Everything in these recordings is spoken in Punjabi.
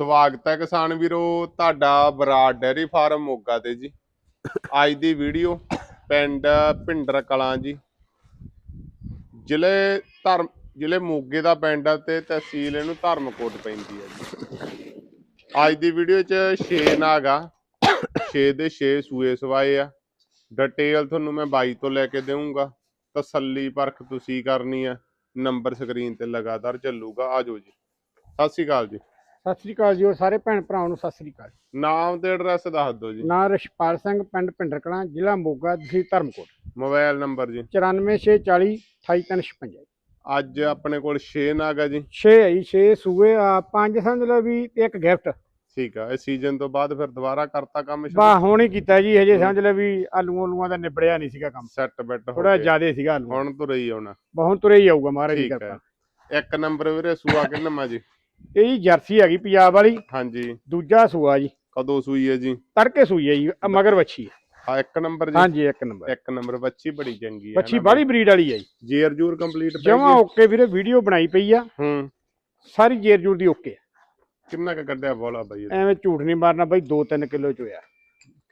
ਸਵਾਗਤ ਹੈ ਕਿਸਾਨ ਵੀਰੋ, ਤੁਹਾਡਾ ਬਰਾੜ ਡੈਰੀ ਫਾਰਮ ਮੋਗਾ ਤੇ ਜੀ। ਅੱਜ ਦੀ ਵੀਡੀਓ ਪਿੰਡ ਭਿੰਡਰ ਕਲਾਂ ਜੀ। ਜ਼ਿਲ੍ਹੇ ਧਰਮ, ਜ਼ਿਲ੍ਹੇ ਮੋਗੇ ਦਾ ਪਿੰਡ ਆ ਤੇ ਤਹਿਸੀਲ ਇਹਨੂੰ ਧਰਮਕੋਟ ਪੈਂਦੀ ਹੈ ਜੀ। ਅੱਜ ਦੀ ਵੀਡੀਓ 'ਚ 6 ਨਾਗ ਆ। 6 ਦੇ 6 ਸੂਏ ਸਵਾਏ ਆ। ਡਿਟੇਲ ਤੁਹਾਨੂੰ ਮੈਂ ਬਾਈ ਤੋਂ ਲੈ ਕੇ ਦੇਵਾਂਗਾ ਤਸੱਲੀ ਪਰਖ ਤੁਸੀਂ ਕਰਨੀ ਆ। ਨੰਬਰ ਸਕਰੀਨ ਤੇ ਲਗਾਤਾਰ ਚੱਲੂਗਾ। ਆਜੋ ਜੀ। ਸਤਿ ਸ਼੍ਰੀ ਅਕਾਲ ਜੀ। ਸਤਿ ਸ੍ਰੀ ਅਕਾਲ ਜੀ ਔਰ ਸਾਰੇ ਭੈਣ ਭਰਾਵਾਂ ਨੂੰ ਸਤਿ ਸ੍ਰੀ ਅਕਾਲ। ਨਾਮ ਤੇ ਐਡਰੈਸ ਦੱਸ ਦਿਓ ਜੀ। ਨਾਂ ਰਸ਼ਪਾਲ ਸਿੰਘ ਪਿੰਡ ਭਿੰਡਰ ਕਲਾਂ ਜ਼ਿਲ੍ਹਾ ਮੋਗਾ ਤਹਿਸੀਲ ਧਰਮਕੋਟ। ਮੋਬਾਈਲ ਨੰਬਰ ਜੀ। 94640 28356 ਅੱਜ ਆਪਣੇ ਕੋਲ 6 ਨਾਗ ਆ ਜੀ। 6 ਹੈ ਜੀ 6 ਸੂਏ ਆ ਪੰਜ ਸਮਝ ਲਓ ਵੀ ਤੇ ਇੱਕ ਗਿਫਟ। ਠੀਕ ਆ ਇਹ ਸੀਜ਼ਨ ਤੋਂ ਬਾਅਦ ਫਿਰ ਦੁਬਾਰਾ ਕਰਤਾ ਕੰਮ ਬਾ ਹੁਣ ਹੀ ਕੀਤਾ ਜੀ ਹਜੇ ਸਮਝ ਲਓ ਵੀ ਆਲੂ ਆਲੂਆਂ ਦਾ ਨਿਬੜਿਆ ਨਹੀਂ ਸੀਗਾ ਕੰਮ। ਸੈੱਟ ਬੈਟ ਹੋ ਥੋੜਾ ਗਿਆ। ਜ਼ਿਆਦਾ ਸੀਗਾ ਆਲੂ ਹੁਣ ਤੋਂ ਰਹੀ ਆਉਣਾ। ਬਹੁਤ ਤੁਰੇ ਹੀ ਆਊਗਾ ਮਹਾਰਾਜ ਠੀਕ ਹੈ ਕਿਰਪਾ ਇੱਕ ਨੰਬਰ ਵੀਰੇ ਸੂਆ ਕਿੰਨਾ ਜੀ? ਇਹ ਜੀ ਜਰਸੀ ਹੈਗੀ ਪੰਜਾਬ ਵਾਲੀ। ਹਾਂਜੀ। ਦੂਜਾ ਸੂਆ ਜੀ। ਕਦੋਂ ਸੂਈ ਹੈ ਜੀ? ਤੜਕੇ ਸੂਈ ਹੈ ਜੀ ਆਹ ਮਗਰ ਵੱਛੀ ਹੈ। ਆ ਇੱਕ ਨੰਬਰ ਜੀ? ਹਾਂਜੀ ਇੱਕ ਨੰਬਰ। ਇੱਕ ਨੰਬਰ ਬੱਚੀ ਬੜੀ ਚੰਗੀ ਹੈ ਵੱਛੀ ਬਾਹਲੀ ਬਰੀਡ ਵਾਲੀ ਹੈ ਜੀ। ਜੇਰ ਜੂਰ ਕੰਪਲੀਟ ਜਮਾ ਓਕੇ ਵੀਰੇ ਵੀਡੀਓ ਬਣਾਈ ਪਈ ਆ। ਹੂੰ। ਸਾਰੀ ਜੇਰ ਜੂਰ ਦੀ ਓਕੇ ਆ। ਕਿੰਨਾ ਕ ਕੱਢਿਆ ਬੋਲਾ ਬਾਈ ਇਹਦਾ? ਐਵੇਂ ਝੂਠ ਨਹੀਂ ਮਾਰਨਾ ਬਾਈ 2-3 ਕਿਲੋ ਚ ਹੋਇਆ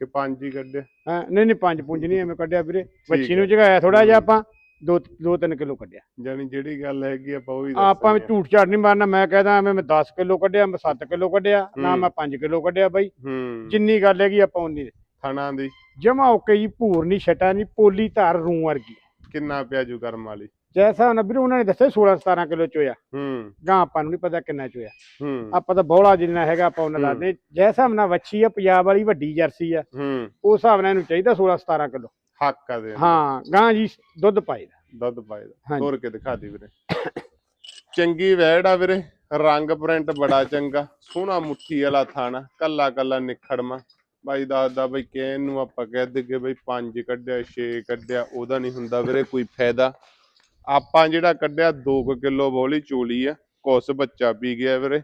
ਕਿ ਪੰਜ ਹੀ ਕੱਢਿਆ ਹਾਂ ਨਹੀਂ ਨਹੀਂ ਪੰਜ ਪੁੰਜ ਨਹੀਂ ਐਵੇਂ ਕੱਢਿਆ ਵੀਰੇ। ਵੱਛੀ ਹੈ। ਨੂੰ ਜਗਾਇਆ ਥੋੜਾ ਜਿਹਾ ਆਪਾਂ। 2 2-3 ਕਿਲੋ ਕੱਢਿਆ। ਜਾਨੀ ਜਿਹੜੀ ਗੱਲ ਹੈਗੀ ਆਪਾਂ ਉਹ ਹੀ ਆਪਾਂ ਵੀ ਝੂਠ ਝਾੜ ਨਹੀਂ ਮਾਰਨਾ ਮੈਂ ਕਹਿੰਦਾ ਐਵੇਂ ਮੈਂ 10 ਕਿਲੋ ਕੱਢਿਆ ਮੈਂ 7 ਕਿਲੋ ਕੱਢਿਆ ਨਾ। ਮੈਂ 5 ਕਿਲੋ ਕੱਢਿਆ ਬਾਈ। ਜਿੰਨੀ ਗੱਲ ਹੈਗੀ ਆਪਾਂ ਉਨੀ ਥਣਾ ਦੀ। ਜਮਾ ਓਕੇ ਜੀ ਭੂਰ ਨਹੀਂ ਛਟਾ ਨਹੀਂ ਪੋਲੀ ਧਾਰ ਰੂ ਵਰਗੀ। ਕਿੰਨਾ ਪਿਆ ਜੂ ਕਰਮ ਵਾਲੀ? ਜੈਸਾ ਨਾ ਵੀਰੇ ਉਹਨਾਂ ਨੇ ਦੱਸਿਆ 16-17 ਕਿਲੋ ਚ ਹੋਇਆ ਹੂੰ। ਗਾਂ ਆਪਾਂ ਨੂੰ ਨਹੀਂ ਪਤਾ ਕਿੰਨਾ ਚ ਹੋਇਆ ਹੂੰ। ਆਪਾਂ ਤਾਂ ਬੋਲਾ ਜਿੰਨਾ ਹੈਗਾ ਆਪਾਂ ਉਹਨਾਂ। ਦੱਸਦੇ ਜੈਸਾ ਨਾ ਵੱਛੀ ਆ ਪੰਜਾਬ ਵਾਲੀ ਵੱਡੀ ਜਰਸੀ ਆ ਹੂੰ। ਉਸ ਹਿਸਾਬ ਨਾਲ ਇਹਨੂੰ ਚਾਹੀਦਾ 16-17 ਕਿਲੋ। ਹੱਕ ਆ ਦੇ ਹਾਂ ਗਾਂ ਜੀ ਦੁੱਧ ਪਾਈਦਾ ਦੁੱਧ ਪਾਏਦਾ ਹਾਂਜੀ। ਤੋਰ ਕੇ ਦਿਖਾ ਦੇ ਵੀਰੇ। ਚੰਗੀ ਵੈੜ ਆ ਵੀਰੇ ਰੰਗ ਪ੍ਰਿੰਟ ਬੜਾ ਚੰਗਾ ਸੋਹਣਾ ਮੁੱਠੀ ਵਾਲਾ ਥਾਣਾ ਕੱਲਾ ਕੱਲਾ ਨਿਖੜਮਾ ਬਾਈ ਦੱਸਦਾ ਬਈ ਕਹਿਣ ਨੂੰ ਆਪਾਂ ਕਹਿ ਦੇਗੇ ਬਈ ਪੰਜ ਕੱਢਿਆ 6 ਕੱਢਿਆ ਉਹਦਾ ਨਹੀਂ ਹੁੰਦਾ ਵੀਰੇ ਕੋਈ ਫਾਇਦਾ। ਆਪਾਂ ਜਿਹੜਾ ਕੱਢਿਆ 2 ਕਿਲੋ ਬੋਲੀ ਚੋਲੀ ਆ ਕੁਛ ਬੱਚਾ ਪੀ ਗਿਆ ਵੀਰੇ।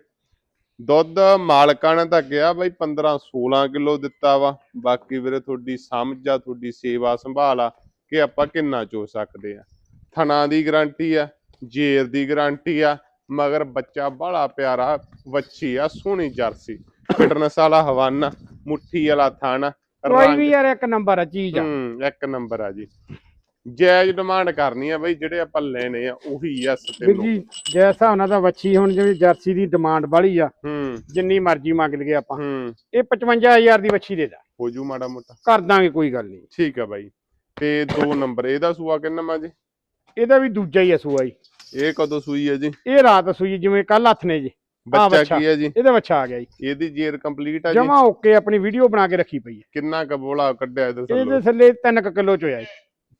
ਦੁੱਧ ਮਾਲਕਾਂ ਨੇ ਤਾਂ ਕਿਹਾ ਬਈ 15 16 ਕਿਲੋ ਦਿੱਤਾ ਵਾ। ਬਾਕੀ ਵੀਰੇ ਤੁਹਾਡੀ ਸਮਝ ਆ ਤੁਹਾਡੀ ਸੇਵਾ ਸੰਭਾਲ ਆ ਕਿ ਆਪਾਂ ਕਿੰਨਾ ਚੋ ਸਕਦੇ ਆ। ਥਣਾ ਦੀ ਗਾਰੰਟੀ ਆ ਜੇਰ ਦੀ ਗਾਰੰਟੀ ਆ ਮਗਰ ਬੱਚਾ ਬੜਾ ਪਿਆਰਾ ਵੱਛੀ ਆ ਸੋਹਣੀ ਜਰਸੀ। ਫਿਟਨੈਸ ਵਾਲਾ ਹਵਾਨਾ ਮੁੱਠੀ ਵਾਲਾ ਥਣ ਕੋਈ ਵੀ ਯਾਰ ਇੱਕ ਨੰਬਰ ਆ ਚੀਜ਼ ਆ। ਹੂੰ ਇੱਕ ਨੰਬਰ ਆ ਜੀ। ਜਾਇਜ਼ ਡਿਮਾਂਡ ਕਰਨੀ ਆ ਬਈ ਜਿਹੜੇ ਆਪਾਂ ਲੈਣੇ ਆ ਉਹੀ ਯੈਸ ਤੇ ਵੀਰ। ਜੀ ਜੈਸਾ ਉਹਨਾਂ ਦਾ ਵੱਛੀ ਹੁਣ ਜਿਵੇਂ ਜਰਸੀ ਦੀ ਡਿਮਾਂਡ ਵਾਲੀ ਆ ਹੂੰ। ਜਿੰਨੀ ਮਰਜ਼ੀ ਮੰਗ ਲਈਏ ਆਪਾਂ। ਹੂੰ। ਇਹ 55000 ਦੀ ਵੱਛੀ ਦੇ ਦਾ। ਹੋ ਜੂ ਮਾੜਾ ਮੋਟਾ। ਕਰ ਦਾਂਗੇ ਕੋਈ ਗੱਲ ਨਹੀਂ। ਠੀਕ ਆ ਬਾਈ। ਤੇ ਦੋ ਨੰਬਰ ਇਹਦਾ ਸੂਆ ਕਿੰਨਾ ਮਾ ਜੀ? ਇਹਦਾ ਵੀ ਦੂਜਾ ਹੀ ਆ ਸੂਆ ਜੀ। ਇਹ ਕਦੋਂ ਸੂਈ ਹੈ ਜੀ? ਇਹ ਰਾਤ ਸੂਈ ਜਿਵੇਂ ਕੱਲ ਹੱਥ ਨੇ ਜੀ। ਬੱਚਾ ਬੱਚਾ। ਕੀ ਹੈ ਜੀ? ਇਹਦਾ ਵੱਛਾ ਆ ਗਿਆ ਜੀ। ਇਹਦੀ ਜੇਰ ਕੰਪਲੀਟ ਆ ਜੀ? ਜਮਾ ਓਕੇ ਆਪਣੀ ਵੀਡੀਓ ਬਣਾ ਕੇ ਰੱਖੀ ਪਈ ਹੈ ਕਿੰਨਾ ਕ ਬੋਲਾ ਕੱਢਿਆ ਇਹਦੇ ਇਹਦੇ ਥੱਲੋਂ ਥੱਲੇ 3 ਕਿਲੋ ਚ ਹੋਇਆ ਜੀ।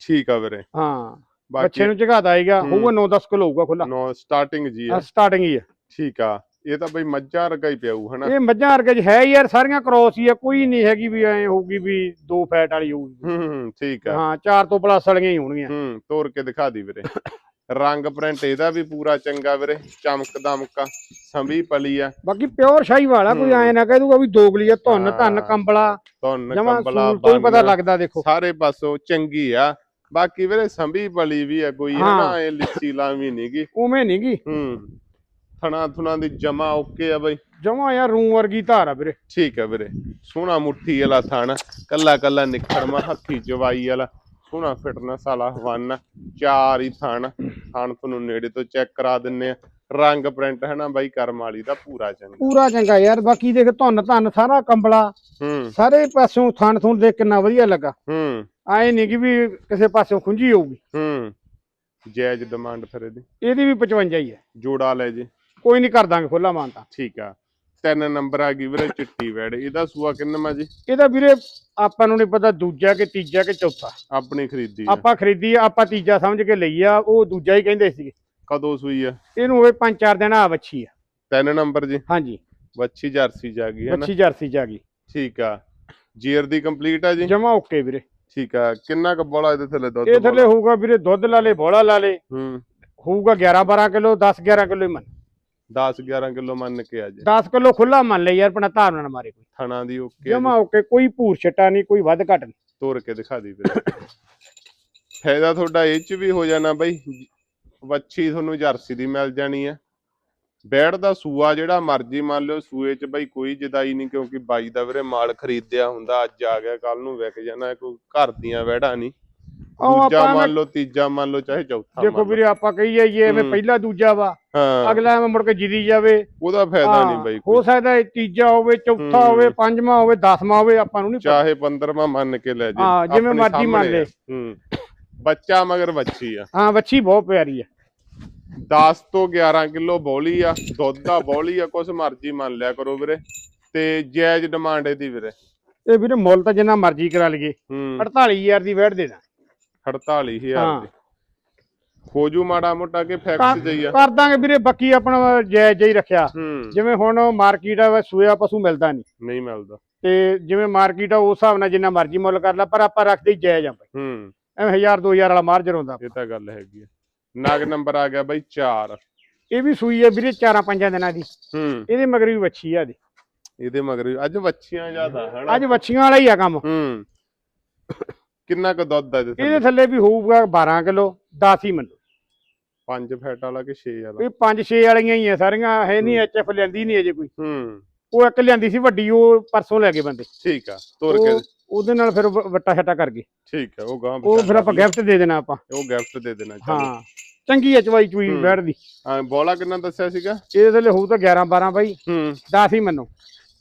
ਠੀਕ ਆ ਵੀਰੇ। ਹਾਂ ਬੱਚੇ ਨੂੰ ਝਗਾਦਾ ਆਏਗਾ ਹੂੰ। ਹੋਊਗਾ 9-10 ਕਿਲੋ ਹੋਊਗਾ ਖੁੱਲਾ ਨੋ ਸਟਾਰਟਿੰਗ ਜੀ ਆ। ਸਟਾਰਟਿੰਗ ਹੀ ਆ। ਠੀਕ ਆ ਇਹ ਤਾਂ ਬਈ ਮੱਝਾਂ ਵਰਗਾ ਹੀ ਪਿਆਊ ਹਨਾ? ਇਹ ਮੱਝਾਂ ਵਰਗੇ ਚ ਹੈ ਹੀ ਯਾਰ ਸਾਰੀਆਂ ਕ੍ਰੋਸ ਹੀ ਆ ਕੋਈ ਨਹੀਂ ਹੈਗੀ ਵੀ ਐ ਹੋਊਗੀ ਵੀ ਦੋ ਫੈਟ ਵਾਲੀ ਹੋਊਗੀ। ਹੂੰ ਹੂੰ ਠੀਕ ਆ। ਹਾਂ ਚਾਰ ਤੋਂ ਪਲੱਸ ਵਾਲੀਆਂ ਹੀ ਹੋਣਗੀਆਂ। ਹੂੰ ਤੋੜ ਕੇ ਦਿਖਾ ਦੀ ਵੀਰੇ। ਰੰਗ ਪ੍ਰਿੰਟ ਇਹਦਾ ਵੀ ਪੂਰਾ ਚੰਗਾ ਵੀਰੇ ਚਮਕ ਦਮਕਾ ਸੰਭੀ ਪਲੀ ਆ। ਬਾਕੀ ਪਿਓਰ ਸ਼ਾਹੀ ਵਾਲਾ ਕੋਈ ਹੂੰ। ਐ ਨਾ ਕਹਿ ਦੂਗਾ ਵੀ ਦੋਗਲੀ ਆ ਧੁੰਨ ਧੰਨ ਹਾਂ। ਕੰਬਲਾ ਧੁੰਨ ਕੰਬਲਾ ਹੀ ਪਤਾ ਲੱਗਦਾ ਦੇਖੋ। ਸਾਰੇ ਪਾਸੋਂ ਚੰਗੀ ਆ। ਬਾਕੀ ਵੀਰੇ ਸੰਭੀ ਪਲੀ ਵੀ ਆ ਕੋਈ ਹਾਂ। ਹਨਾ ਇਹ ਲਿੱਸੀ ਲਾਵੀਂ ਨਹੀਂਗੀ ਉਵੇਂ ਨਹੀਂਗੀ ਹੂੰ ਥਣਾ ਥੁਣਾ ਦੀ ਜਮਾ ਓਕੇ ਆ ਬਈ। ਜਮਾ ਯਾਰ ਰੂ ਵਰਗੀ ਧਾਰ ਆ ਵੀਰੇ। ਠੀਕ ਆ ਵੀਰੇ ਸੋਹਣਾ ਮੁੱਠੀ ਵਾਲਾ ਥਣ ਕੱਲਾ ਕੱਲਾ ਨਿਖੜਮਾ ਹੱਥੀ ਜਵਾਈ ਵਾਲਾ ਸੋਹਣਾ ਫਿਟਨੈਸ ਵਾਲਾ ਹਵਾਨਾ ਚਾਰ ਹੀ ਥਣ ਥਣ ਤੁਹਾਨੂੰ ਨੇੜੇ ਤੋਂ ਚੈੱਕ ਕਰਾ ਦਿੰਨੇ ਆ। ਰੰਗ ਪ੍ਰਿੰਟ ਹੈ ਨਾ ਬਾਈ ਕਰਮ ਵਾਲੀ ਦਾ ਪੂਰਾ ਚੰਗਾ। ਪੂਰਾ ਚੰਗਾ ਯਾਰ ਬਾਕੀ ਦੇਖ ਧੁੰਨ ਧੰਨ ਸਾਰਾ ਕੰਬਲਾ ਹੂੰ। ਸਾਰੇ ਪਾਸੋਂ ਥਣ ਥੁਣ ਦੇਖ ਕਿੰਨਾ ਵਧੀਆ ਲੱਗਾ। ਹੂੰ। ਐ ਨਹੀਂ ਕਿ ਵੀ ਕਿਸੇ ਪਾਸੋਂ ਖੁੰਝੀ ਹੋਊਗੀ। ਹੂੰ। ਜਾਇਜ਼ ਡਿਮਾਂਡ ਫਿਰ ਇਹਦੀ। ਇਹਦੀ ਵੀ 55 ਹੀ ਹੈ। ਜੋੜਾ ਲੈ ਜੇ। ਕੋਈ ਨਹੀਂ ਕਰ ਦਾਂਗੇ ਖੁੱਲਾ ਮਾਨਤਾ ਠੀਕ ਆ। ਤਿੰਨ ਨੰਬਰ ਆ ਗਈ ਵੀਰੇ ਚਿੱਟੀ ਵੈੜ। ਇਹਦਾ ਸੂਆ ਕਿੰਨਾ ਜੀ? ਇਹਦਾ ਵੀਰੇ ਆਪਾਂ ਨੂੰ ਨਹੀਂ ਪਤਾ ਦੂਜਾ ਕਿ ਤੀਜਾ ਕਿ ਚੌਥਾ। ਆਪਣੀ ਖਰੀਦੀ ਆ। ਆਪਾਂ ਖਰੀਦੀ ਆ, ਆਪਾਂ ਤੀਜਾ ਸਮਝ ਕੇ ਲਈ ਆ ਉਹ ਦੂਜਾ ਹੀ ਕਹਿੰਦੇ ਸੀਗੇ। ਕਦੋਂ ਸੂਈ ਆ? ਇਹਨੂੰ ਹੋਵੇ ਪੰਜ ਚਾਰ ਦਿਨ ਆ ਵੱਛੀ ਆ। ਤਿੰਨ ਨੰਬਰ ਜੀ। ਹਾਂਜੀ। ਵੱਛੀ ਜਰਸੀ ਜਾ ਗਈ ਹੈ ਨਾ? ਵੱਛੀ ਜਰਸੀ ਆ ਗਈ। ਠੀਕ ਆ। ਜੀਰ ਦੀ ਕੰਪਲੀਟ ਆ ਜੀ? ਜਮਾ ਓਕੇ ਵੀਰੇ। ਠੀਕ ਆ। ਕਿੰਨਾ ਕੁ ਬੋਲਾ ਇਹਦੇ ਥੱਲੇ ਦੁੱਧ ਇਹ ਥੱਲੇ ਹੋਊਗਾ ਵੀਰੇ ਦੁੱਧ ਲਾ ਲੇ ਬੋਲਾ ਲਾ ਲੇ। ਹੂੰ। ਹੋਊਗਾ 11 12 ਕਿਲੋ 10 11 ਕਿਲੋ ਹੀ ਮੰਨ। 10 11 ਕਿਲੋ ਮੰਨ ਕੇ ਆ ਜੇ। 10 ਕਿਲੋ ਖੁੱਲਾ ਮੰਨ ਲੈ ਯਾਰ ਆਪਣਾ ਧਾਰ ਨਾ ਮਾਰੇ ਕੋਈ। ਥਣਾ ਦੀ ਓਕੇ ਜਮਾ ਓਕੇ ਕੋਈ ਭੂਰ ਛਟਾ ਨਹੀਂ ਕੋਈ ਵੱਧ ਘਟ ਨਹੀਂ। ਤੋੜ ਕੇ ਦਿਖਾ ਦੀ ਵੀਰੇ। ਫਾਇਦਾ ਤੁਹਾਡਾ ਇਹ ਚ ਵੀ ਹੋ ਜਾਣਾ ਬਈ ਵੱਛੀ ਤੁਹਾਨੂੰ ਜਰਸੀ ਦੀ ਮਿਲ ਜਾਣੀ ਆ। ਬੈੜ ਦਾ ਸੂਆ ਜਿਹੜਾ ਮਰਜ਼ੀ ਮੰਨ ਲਿਓ ਸੂਏ 'ਚ ਬਈ ਕੋਈ ਜਦਾਈ ਨਹੀਂ ਕਿਉਂਕਿ ਬਾਈ ਦਾ ਵੀਰੇ ਮਾਲ ਖਰੀਦਿਆ ਹੁੰਦਾ ਅੱਜ ਆ ਗਿਆ ਕੱਲ ਨੂੰ ਵਿਕ ਜਾਣਾ ਕੋਈ ਘਰ ਦੀਆਂ ਵੈੜਾਂ ਨਹੀਂ। ਦੂਜਾ ਮੰਨ ਲਓ ਤੀਜਾ ਮੰਨ ਲਓ ਚਾਹੇ ਚੌਥਾ ਦੇਖੋ ਵੀਰੇ ਆਪਾਂ ਕਹੀਏ ਜੀ ਐਵੇਂ ਹੂੰ। ਪਹਿਲਾ ਦੂਜਾ ਵਾ ਹਾਂ। ਅਗਲਾ ਐਵੇਂ ਮੁੜ ਕੇ ਜਿੱਦੀ ਜਾਵੇ। ਉਹਦਾ ਫਾਇਦਾ ਹਾਂ, ਨਹੀਂ ਬਈ ਹੋ ਸਕਦਾ ਤੀਜਾ ਹੋਵੇ ਚੌਥਾ ਹੂੰ। ਹੋਵੇ ਪੰਜਵਾਂ ਹੋਵੇ ਦਸਵਾਂ ਹੋਵੇ ਆਪਾਂ ਨੂੰ ਨਹੀਂ ਚਾਹੇ 15ਵਾਂ ਮੰਨ ਕੇ ਲੈ ਜੇ ਹਾਂ, ਜਿਵੇਂ ਮਰਜ਼ੀ ਮੰਨ। ਲੈ। ਹੂੰ। ਬੱਚਾ ਮਗਰ ਬੱਚੀ ਆ। ਹਾਂ ਵੱਛੀ ਬਹੁਤ ਪਿਆਰੀ ਆ। 10 ਤੋਂ 11 ਕਿਲੋ ਬੋਲੀ ਆ ਦੁੱਧ ਦਾ ਬੋਲੀ ਆ ਕੁਛ ਮਰਜ਼ੀ ਮੰਨ ਲਿਆ ਕਰੋ ਵੀਰੇ। ਤੇ ਜਾਇਜ਼ ਡਿਮਾਂਡ ਇਹਦੀ ਵੀਰੇ। ਇਹ ਵੀਰੇ ਮੁੱਲ ਤਾਂ ਜਿੰਨਾ ਮਰਜ਼ੀ ਕਰਾ ਲਈਏ ਹੂੰ। 48000 ਦੀ ਵੈਟ ਦੇ ਦਾਂ 48000 ਹਾਂ। ਦੀ। ਹੋ ਜੂ ਮਾੜਾ ਮੋਟਾ ਕਿ ਫੈਕਸ ਜਈ ਆ। ਕਰ ਦਾਂਗੇ ਵੀਰੇ ਬਾਕੀ ਆਪਣਾ ਜਾਇਜ਼ ਹੀ ਰੱਖਿਆ। ਜਿਵੇਂ ਹੁਣ ਮਾਰਕੀਟ ਆ ਸੂਆ ਪਸ਼ੂ ਮਿਲਦਾ ਨਹੀਂ ਨਹੀਂ ਮਿਲਦਾ। ਤੇ ਜਿਵੇਂ ਮਾਰਕੀਟ ਆ ਉਸ ਹਿਸਾਬ ਨਾਲ ਜਿੰਨਾ ਮਰਜ਼ੀ ਮੁੱਲ ਕਰ ਲਾ ਪਰ ਆਪਾਂ ਰੱਖਦੇ ਜਾਇਜ਼ ਆ ਬਈ। ਹੂੰ। ਐਵੇਂ 1000 2000 ਵਾਲਾ ਮਾਰਜਰ ਹੁੰਦਾ ਇਹ ਤਾਂ ਗੱਲ ਹੈਗੀ ਆ। ਨਗ ਨੰਬਰ ਆ ਗਿਆ ਬਾਈ 4 ਇਹ ਵੀ ਸੂਈ ਆ ਵੀਰੇ 4-5 ਦਿਨਾਂ ਦੀ। ਹੂੰ। ਇਹਦੇ ਮਗਰ ਵੀ ਵੱਛੀ ਆ ਦੀ ਇਹਦੇ ਮਗਰ ਵੀ- ਅੱਜ ਵੱਛੀਆਂ ਜ਼ਿਆਦਾ ਹਨਾ? ਅੱਜ ਵੱਛੀਆਂ ਵਾਲਾ ਹੀ ਆ ਕੰਮ। ਹੂੰ। ਕਿੰਨਾ ਕੁ ਦੁੱਧ ਆ ਇਹਦੇ ਇਹਦੇ ਥੱਲੇ ਵੀ ਹੋਊਗਾ 12 ਕਿਲੋ 10 ਹੀ ਮੰਨੋ। 5 ਫੈਟ ਵਾਲਾ ਕਿ 6 ਵਾਲਾ? ਇਹ 5-6 ਵਾਲੀਆਂ ਹੀ ਆ ਸਾਰੀਆਂ ਹੈ। ਨਹੀਂ ਐਚਐਫ ਲੈਂਦੀ ਨਹੀਂ ਅਜੇ ਕੋਈ। ਹੂੰ। ਉਹ ਇੱਕ ਲਿਆਂਦੀ ਸੀ ਵੱਡੀ ਉਹ ਪਰਸੋਂ ਲੈ ਗਏ ਬੰਦੇ। ਠੀਕ ਆ ਤੋਰ ਕੇ ਉਹਦੇ ਨਾਲ ਫਿਰ ਵ- ਵੱਟਾ ਛੱਟਾ ਕਰ ਗਏ। ਠੀਕ ਆ ਉਹ ਗਾਂ ਉਹ ਫਿਰ ਆਪਾਂ ਗਿਫਟ ਦੇ ਦੇਣਾ ਆਪਾਂ। ਉਹ ਗਿਫਟ ਦੇ ਦੇਣਾ ਹਾਂ ਚੰਗੀ ਅਚਵਾਈ ਚੂਈ ਹੂੰ। ਬੈਠਦੀ ਹਾਂ ਬੋਲਾ ਕਿੰਨਾ ਦੱਸਿਆ ਸੀਗਾ? ਇਹਦੇ ਥੱਲੇ ਹੋਊ ਤਾਂ 11 12 ਬਾਈ। ਹੂੰ। 10 ਹੀ ਮੰਨੋ।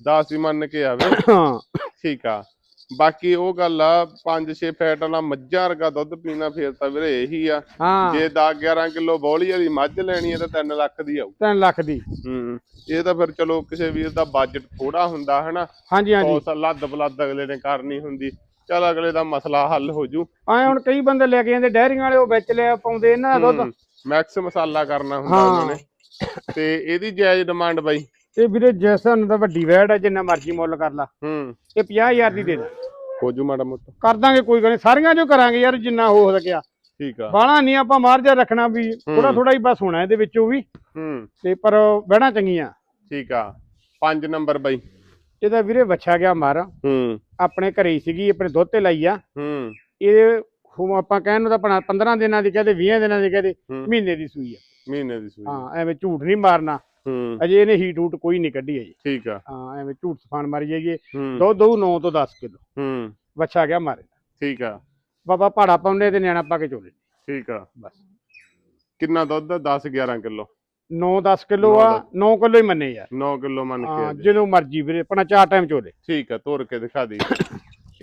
10 ਹੀ ਮੰਨ ਕੇ ਆਵੇ। ਹਾਂ। ਠੀਕ ਆ। ਬਾਕੀ ਉਹ ਗੱਲ ਆ 5-6 ਫੈਟ ਵਾਲਾ ਮੱਝਾਂ ਵਰਗਾ ਦੁੱਧ ਪੀਣਾ ਫੇਰ ਤਾਂ ਵੀਰੇ ਇਹੀ ਆ। ਹਾਂ। ਜੇ 10-11 ਕਿਲੋ ਬੌਲੀ ਵਾਲੀ ਮੱਝ ਲੈਣੀ ਹੈ ਤਾਂ 3 ਲੱਖ ਦੀ ਆਊ। 3 ਲੱਖ ਦੀ। ਹੂੰ ਇਹ ਤਾਂ ਫਿਰ ਚਲੋ ਕਿਸੇ ਵੀਰ ਦਾ ਬਜਟ ਥੋੜਾ ਹੁੰਦਾ ਹਨਾ? ਹਾਂਜੀ ਹਾਂਜੀ। ਸੌ ਲੱਦ ਬਲੱਦ ਅਗਲੇ ਨੇ ਕਰਨੀ ਹੁੰਦੀ। ਚਲ ਅਗਲੇ ਦਾ ਮਸਲਾ ਹੱਲ ਹੋ ਜੂ। ਆਏ ਹੁਣ ਕਈ ਬੰਦੇ ਲੈ ਕੇ ਜਾਂਦੇ ਡੈਰੀਆਂ ਵਾਲੇ ਉਹ ਵਿੱਚ ਲੈ ਪਾਉਂਦੇ ਇਹਨਾਂ ਦਾ ਦੁੱਧ। ਮੈਕਸ ਮਸਾਲਾ ਕਰਨਾ ਹੁੰਦਾ। ਉਹਨਾਂ ਨੇ। ਤੇ ਇਹਦੀ ਜਾਇਜ਼ ਡਿਮਾਂਡ ਬਾਈ। ਇਹ ਵੀਰੇ ਜਿਸ ਨੂੰ ਤਾਂ ਵੱਡੀ ਵੈੜ ਹੈ ਜਿੰਨਾ ਮਰਜ਼ੀ ਮੁੱਲ ਕਰ ਲਾ। ਹੂੰ। ਇਹ 50000 ਦੀ ਦੇ ਦੇ। ਹੋ ਜੂ ਮਾੜਾ ਮੋਟਾ। ਕਰ ਦਾਂਗੇ ਕੋਈ ਗੱਲ ਨਹੀਂ ਸਾਰੀਆਂ ਜੋ ਕਰਾਂਗੇ ਯਾਰ ਜਿੰਨਾ ਹੋ ਸਕਿਆ। ਠੀਕ ਆ। ਬਾਹਲਾ ਨਹੀਂ ਆਪਾਂ ਮਾਰਜਾ ਰੱਖਣਾ ਵੀ ਥੋੜਾ ਥੋੜਾ ਹੀ ਬਸ ਹੋਣਾ ਇਹਦੇ ਵਿੱਚੋਂ ਵੀ। ਹੂੰ। ਤੇ ਪਰ ਵੈੜਾਂ ਚੰਗੀਆਂ। ਠੀਕ ਆ। 5 ਨੰਬਰ ਬਾਈ। ਇਹਦਾ ਵੀਰੇ ਵੱਛਾ ਗਿਆ ਮਾਰ। ਹੂੰ। ਆਪਣੇ ਘਰੇ ਹੀ ਸੀਗੀ ਆਪਣੇ ਦੁੱਧ ਤੇ ਲਾਈ ਆ। ਹੂੰ। ਇਹ ਹੁਣ ਆਪਾਂ ਕਹਿਣ ਨੂੰ ਤਾਂ ਆਪਣਾ 15 ਦਿਨਾਂ ਦੀ ਕਹਦੇ 20 ਦਿਨਾਂ ਦੀ ਕਹਦੇ। ਮਹੀਨੇ ਦੀ ਸੂਈ ਆ। ਮਹੀਨੇ ਦੀ ਸੂਈ ਹਾਂ ਐਵੇਂ ਝੂਠ ਨਹੀਂ ਮਾਰਨਾ। ਹੂੰ। ਅਜੇ ਇਹਨੇ ਹੀਟ ਹੂਟ ਕੋਈ ਨਹੀਂ ਕੱਢੀ ਅਜੇ। ਠੀਕ ਆ। ਹਾਂ ਐਵੇਂ ਝੂਠ ਸਫਾਨ ਮਾਰੀ ਜਾਈਏ। ਹੂੰ। ਦੁੱਧ ਦਊ 9 ਤੋਂ 10 ਕਿਲੋ। ਹੂੰ। ਵੱਛਾ ਗਿਆ ਮਾਰੇ ਠੀਕ ਆ। ਬਾਬਾ ਪਹਾੜਾ ਪਾਉਂਦੇ ਤੇ ਨਿਆਣਾ ਪਾ ਕੇ ਚੋਲੇ। ਠੀਕ ਆ। ਬਸ। ਕਿੰਨਾ ਦੁੱਧ? ਆ 10 11 ਕਿਲੋ 9-10 ਕਿਲੋ ਆ। ਦਸ। 9 ਕਿਲੋ ਹੀ ਮੰਨੇ ਯਾਰ। 9 ਕਿਲੋ ਮੰਨ ਕੇ ਹਾਂ ਜੀ। ਜਦੋਂ ਮਰਜ਼ੀ ਵੀਰੇ ਆਪਣਾ ਚਾਰ ਟਾਈਮ ਚੋਲੇ। ਠੀਕ ਆ ਤੋਰ ਕੇ ਦਿਖਾ ਦੇ।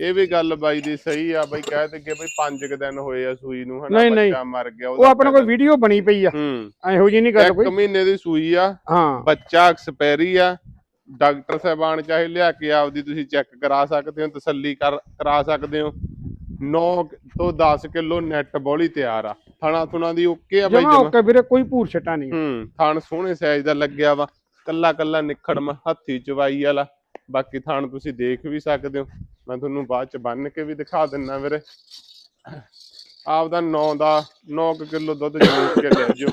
ਇਹ ਵੀ ਗੱਲ ਬਾਈ ਦੀ ਸਹੀ ਆ ਬਾਈ ਕਹਿ ਦਿੱਗੇ ਬਈ 5 ਕ ਦਿਨ ਹੋਏ ਆ ਸੂਈ ਨੂੰ ਹਨਾ। ਬੱਚਾ ਮਰ ਗਿਆ ਉਹ ਆਪਣੇ ਕੋਲ ਵੀਡੀਓ ਬਣੀ ਪਈ ਆ। ਹੂੰ। ਇਹੋ ਜੀ ਨਹੀਂ ਗੱਲ ਕੋਈ। ਮਹੀਨੇ ਦੀ ਸੂਈ ਆ ਹਾਂ। ਬੱਚਾ ਐਕਸਪੈਰੀ ਆ ਡਾਕਟਰ ਸਾਹਿਬਾਨ ਚਾਹੇ ਲਿਆ ਕੇ ਆਪਦੀ ਤੁਸੀਂ ਚੈੱਕ ਕਰਾ ਸਕਦੇ ਹੋ ਤਸੱਲੀ ਕਰ ਸਕਦੇ ਹੋ। 9 ਤੋਂ 10 ਕਿਲੋ ਨੈਟ ਬੋਲੀ ਤਿਆਰ ਆ। ਥਣਾ ਥੁਣਾ ਦੀ ਓਕੇ ਆ ਬਾਈ ਜਮਾ ਓਕੇ ਵੀਰੇ ਕੋਈ ਭੂਰ ਛਟਾ ਨਹੀਂ ਹੂੰ ਥਣ ਸੋਹਣੇ ਸਾਈਜ਼ ਦਾ ਲੱਗਿਆ ਵਾ। ਕੱਲਾ ਕੱਲਾ ਨਿਖੜਮ ਹੱਥੀ ਚਵਾਈ ਵਾਲਾ। ਬਾਕੀ ਥਣ ਤੁਸੀਂ ਦੇਖ ਵੀ ਸਕਦੇ ਹੋ। ਮੈਂ ਤੁਹਾਨੂੰ ਬਾਅਦ ਚ ਬੰਨ ਕੇ ਵੀ ਦਿਖਾ ਦਿੰਨਾ ਵੀਰੇ। ਆਪਦਾ 9 ਦਾ 9 ਕਿਲੋ ਦੁੱਧ ਜੂਸ ਕੇ ਲੈ ਜਿਓ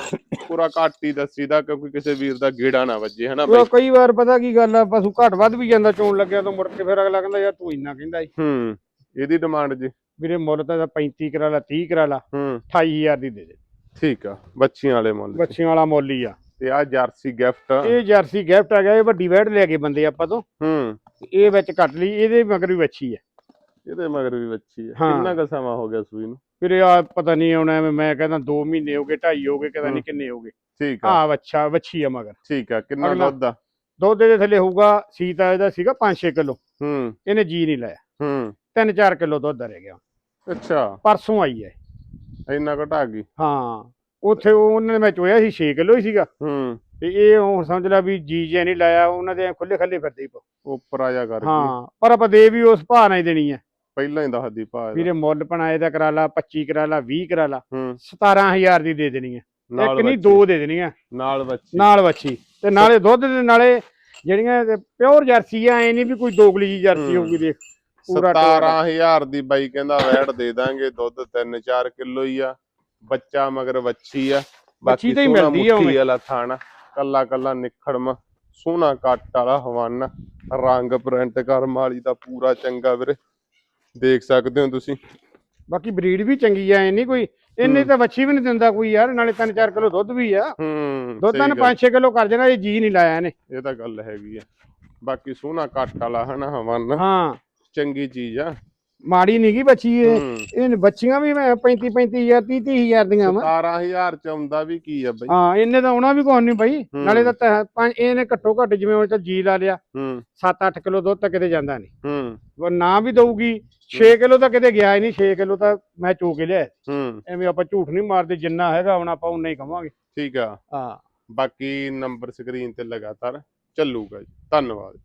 ਪੂਰਾ ਘੱਟ ਹੀ ਦੱਸੀਦਾ ਕਿਉਂਕਿ ਕਿਸੇ ਵੀਰ ਦਾ ਗੇੜਾ ਨਾ ਵੱਜੇ ਹਨਾ ਬਾਈ? ਕਈ ਵਾਰ ਪਤਾ ਕੀ ਗੱਲ ਆ ਪਸ਼ੂ ਘੱਟ ਵੱਧ ਵੀ ਜਾਂਦਾ ਚੋਣ ਲੱਗਿਆ ਤਾਂ ਮੁੜ ਕੇ ਫਿਰ ਅਗਲਾ ਕਹਿੰਦਾ ਯਾਰ ਤੂੰ ਇੰਨਾ ਕਹਿੰਦਾ ਸੀ ਹੂੰ ਇਹਦੀ ਡਿਮਾਂਡ ਜੀ। ਵੀਰੇ ਮੁੱਲ ਤਾਂ ਇਹਦਾ 35 ਕਰਾ ਲਾ 30 ਕਰਾ ਲਾ ਹੂੰ। 28000 ਦੀ ਦੇ ਦੇ। ਠੀਕ ਆ ਬੱਚੀਆਂ ਵਾਲੇ ਮੁੱਲ। ਬੱਚਿਆਂ ਵਾਲਾ ਮੁੱਲ ਹੀ ਆ। ਤੇ ਆ ਜਰਸੀ ਗਿਫਟ ਇਹ ਜਰਸੀ ਗਿਫਟ ਆ ਗਿਆ ਇਹ ਵੱਡੀ ਵੈੜ ਲੈ ਕੇ ਬੰਦੇ ਆਪਾਂ ਤੋਂ। ਹੂੰ। ਇਹ ਵਿੱਚ ਕੱਟ ਲਈ ਇਹਦੇ ਮਗਰ ਵੀ ਵੱਛੀ ਆ। ਇਹਦੇ ਮਗਰ ਵੀ ਆ। ਹਾਂ। ਕਿੰਨਾ ਕੁ ਸਮਾਂ ਹੋ ਗਿਆ ਸੂਈ ਨੂੰ? ਵੀਰੇ ਆ ਪਤਾ ਨਹੀਂ ਆਉਣਾ ਮੈਂ ਕਹਿੰਦਾ 2 ਮਹੀਨੇ ਹੋ ਗਏ 2.5 ਹੋ ਗਏ ਪਤਾ ਹੂੰ। ਨਹੀਂ ਕਿੰਨੇ ਹੋ ਗਏ। ਠੀਕ ਆ। ਆ ਵੱਛਾ ਵੱਛੀ ਆ ਮਗਰ। ਠੀਕ ਆ ਕਿੰਨਾ ਅਗਲਾ। ਦੁੱਧ ਆ? ਦੁੱਧ ਦੇ ਥੱਲੇ ਹੋਊਗਾ ਸੀਤਾ ਇਹਦਾ ਸੀਗਾ 5-6 ਕਿਲੋ। ਹੂੰ। ਇਹਨੇ ਜੀ ਨਹੀਂ ਲਾਇਆ। ਹੂੰ। 3-4 ਕਿਲੋ ਦੁੱਧ ਰਹਿ ਗਿਆ। ਅੱਛਾ। ਪਰਸੋਂ ਆਈ ਹੈ ਇੰਨਾ ਘਟਾ ਗਈ। ਹਾਂ। ਉੱਥੇ ਉਹਨਾਂ ਨੇ ਮੈਂ ਚੋਇਆ ਸੀ 6 ਕਿਲੋ ਹੀ ਸੀਗਾ। ਹੂੰ। ਤੇ ਇਹ ਹੁਣ ਸਮਝ ਲੈ ਵੀ ਜੀ ਜੇ ਨਹੀਂ ਲਾਇਆ ਉਹਨਾਂ ਦੇ ਖੁੱਲੇ ਖੱਲੇ ਫਿਰਦੇ ਹੀ। ਉੱਪਰ ਆ ਜਾ ਕਰ ਹਾਂ ਪਰ ਆਪਾਂ ਦੇ ਵੀ ਉਸ ਭਾਅ ਨਾਲ ਹੀ ਦੇਣੀ ਹੈ। ਪਹਿਲਾਂ ਹੀ ਦੱਸਦੀ ਭਾ ਇਹਦਾ। ਵੀਰੇ ਮੁੱਲ ਪਣਾਏ ਦਾ ਕਰਾ ਲਾ 25 ਕਰਾ ਲਾ 20 ਕਰਾ ਲਾ ਹੂੰ। 17000 ਦੀ ਦੇ ਦੇਣੀ ਹੈ। ਇੱਕ ਨਹੀਂ ਬੱਚੀ, ਦੋ ਦੇ ਦੇਣੀਆਂ ਨਾਲ ਬੱਚੀ ਨਾਲ ਵੱਛੀ। ਤੇ ਨਾਲੇ ਦੁੱਧ ਦੇ ਨਾਲੇ ਜਿਹੜੀਆਂ ਪਿਓਰ ਜਰਸੀ ਆ ਐ ਨਹੀਂ ਵੀ ਕੋਈ ਦੋਗਲੀ ਜੀ ਜਰਸੀ ਹੂੰ। ਹੋਊਗੀ ਦੇਖ ਪੂਰਾ ਟੋਟਲ। 17000 ਦੀ ਬਾਈ ਕਹਿੰਦਾ ਵੈੜ ਦੇ ਦਾਂਗੇ ਦੁੱਧ 3-4 ਕਿਲੋ ਹੀ ਆ। ਬੱਚਾ ਮਗਰ ਵੱਛੀ ਆ। ਬਾਕੀ ਤਾਂ ਹੀ ਮਿਲਦੀ ਆ। ਵਾਲਾ ਥਾਣਾ। ਕੱਲਾ ਕੱਲਾ ਨਿਖੜਮ ਸੋਹਣਾ ਕੱਟ ਵਾਲਾ ਹਵਾਨਾ ਰੰਗ ਪ੍ਰਿੰਟ ਕਰਮ ਵਾਲੀ ਦਾ ਪੂਰਾ ਚੰਗਾ ਵੀਰੇ। ਦੇਖ ਸਕਦੇ ਹੋ ਤੁਸੀਂ। ਬਾਕੀ ਬਰੀਡ ਵੀ ਚੰਗੀ ਆ ਐ ਨਹੀਂ ਕੋਈ ਇੰਨੀ। ਤਾਂ ਵੱਛੀ ਵੀ ਨਹੀਂ ਦਿੰਦਾ ਕੋਈ ਯਾਰ ਨਾਲੇ 3-4 ਕਿਲੋ ਦੁੱਧ ਵੀ ਆ। ਹੂੰ ਦੁੱਧ ਤਾਂ ਸਹੀ ਗੱਲ। 5-6 ਕਿਲੋ ਕਰ ਜਾਣਾ ਇਹ ਜੀ ਨਹੀਂ ਲਾਇਆ ਇਹਨੇ ਇਹ ਤਾਂ ਗੱਲ ਹੈਗੀ ਆ। ਬਾਕੀ ਸੋਹਣਾ ਕੱਟ ਵਾਲਾ ਹਨਾ ਹਵਨ। ਹਾਂ। ਚੰਗੀ ਚੀਜ਼ ਆ। ਮਾੜੀ ਨਹੀਂ ਗਈ ਬੱਚੀ ਇਹ। ਹੂੰ। ਇਹ ਬੱਚੀਆਂ ਵੀ 35 35000 30 30000 ਦੀਆਂ ਵਾ। 17000 ਚ ਆਉਂਦਾ ਵੀ ਕੀ ਆ ਬਈ। ਹਾਂ ਇਹਨੇ ਤਾਂ ਆਉਣਾ ਵੀ ਕੋਈ ਨਹੀਂ ਬਾਈ। ਹੂੰ। ਨਾਲੇ ਤਾਂ ਤਹ- ਪੰਜ ਇਹਨੇ ਘੱਟੋ ਘੱਟ ਜਿਵੇਂ ਉਹ ਤਾਂ ਜੀ ਲਾ ਲਿਆ ਹੂੰ। 7-8 ਕਿਲੋ ਦੁੱਧ ਤਾਂ ਕਿਤੇ ਜਾਂਦਾ ਨਹੀਂ ਹੂੰ। ਉਹ ਨਾ ਵੀ ਦਊਗੀ 6 ਕਿਲੋ ਤਾਂ ਕਿਤੇ ਗਿਆ ਹੀ ਨਹੀਂ 6 ਕਿਲੋ ਤਾਂ ਮੈਂ ਚੋ ਕੇ ਲਿਆ ਹੂੰ। ਐਵੇਂ ਆਪਾਂ ਝੂਠ ਨਹੀਂ ਮਾਰਦੇ ਜਿੰਨਾ ਹੈਗਾ ਹੁਣ ਆਪਾਂ ਉਨਾ ਹੀ ਕਵਾਂਗੇ। ਠੀਕ ਆ। ਹਾਂ। ਬਾਕੀ ਨੰਬਰ ਸਕਰੀਨ ਤੇ ਲਗਾਤਾਰ ਚੱਲੂਗਾ ਜੀ। ਧੰਨਵਾਦ।